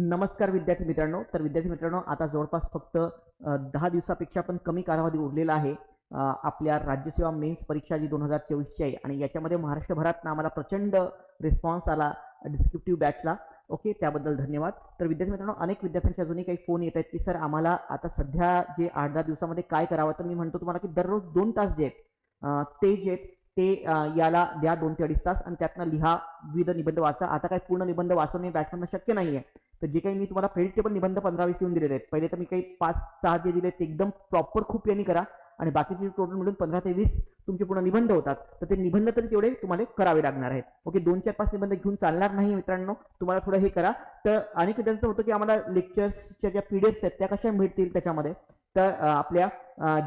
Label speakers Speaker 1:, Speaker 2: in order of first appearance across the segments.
Speaker 1: नमस्कार विद्यार्थी मित्रांनो. तर विद्यार्थी मित्रांनो आता जवळपास फक्त दहा दिवसापेक्षा पण कमी कालावधी उरलेला आहे आपल्या राज्यसेवा मेन्स परीक्षा जी दोन हजार चोवीसची आहे आणि याच्यामध्ये महाराष्ट्रभरात आम्हाला प्रचंड रिस्पॉन्स आला डिस्क्रिप्टिव्ह बॅचला ओके त्याबद्दल धन्यवाद. तर विद्यार्थी मित्रांनो अनेक विद्यार्थ्यांचे अजूनही काही फोन येत आहेत की सर आम्हाला आता सध्या जे आठ दहा दिवसामध्ये काय करावं? तर मी म्हणतो तुम्हाला की दररोज दोन तास जे आहेत ते जे आहेत ते याला द्या दोन ते अडीच तास आणि त्यातनं लिहा विविध निबंध वाचा. आता काही पूर्ण निबंध वाचवणे बॅचमधनं शक्य नाही आहे तर जे काही मी तुम्हाला प्रेडिक्टेबल निबंध पंधरा वीस देऊन दिलेले आहेत. पहिले तर मी काही पाच सहा जे दिले ते एकदम प्रॉपर खूप यांनी करा. आणि बाकीचे टोटल मिळून पंधरा ते वीस तुमचे पूर्ण निबंध होतात. तर ते निबंध तरी तेवढे तुम्हाला करावे लागणार आहेत. ओके दोन चार पाच निबंध घेऊन चालणार नाही मित्रांनो. तुम्हाला थोडं हे करा. तर आणि त्यांचं होतं की आम्हाला लेक्चर्सच्या ज्या पी आहेत त्या कशा मिळतील त्याच्यामध्ये? तर आपल्या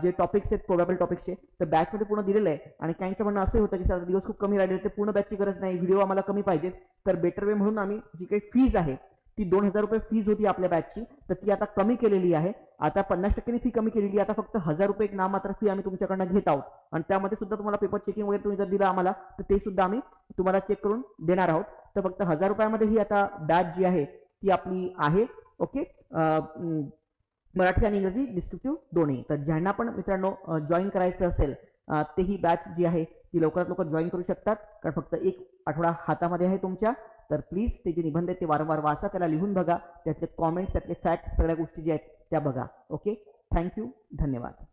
Speaker 1: जे टॉपिक्स आहेत प्रोबॅबल टॉपिक्सचे तर बॅचमध्ये पूर्ण दिलेलं आहे. आणि काहींचं म्हणणं असं होतं की सर दिवस खूप कमी राहिले ते पूर्ण बॅचची गरज नाही व्हिडिओ आम्हाला कमी पाहिजे तर बेटर वे म्हणून आम्ही जी काही फीज आहे ती दोन हजार रुपये फीज होती आपल्या बॅचची तर ती आता कमी केलेली आहे. आता पन्नास टक्क्यांनी फी कमी केलेली आहे. आता फक्त हजार रुपये एक नाममात्र फी आम्ही तुमच्याकडनं घेत आहोत. आणि त्यामध्ये सुद्धा तुम्हाला पेपर चेकिंग वगैरे तुम्ही जर दिलं आम्हाला तर ते सुद्धा आम्ही तुम्हाला चेक करून देणार आहोत. तर फक्त हजार रुपयामध्ये ही आता बॅच जी आहे ती आपली आहे. ओके मराठी आणि इंग्रजी डिस्क्रिप्टिव्ह दोन्ही. तर ज्यांना पण मित्रांनो जॉईन करायचं असेल ते ही बॅच जी आहे ती लवकरात लवकर जॉईन करू शकतात. कारण फक्त एक आठवडा हातामध्ये आहे तुमच्या. तर प्लीज ते जे निबंध आहेत ते वारंवार वाचा त्याला लिहून बघा. त्यातले कॉमेंट्स त्यातले फॅक्ट्स सगळ्या गोष्टी ज्या आहेत त्या बघा. ओके थँक्यू धन्यवाद.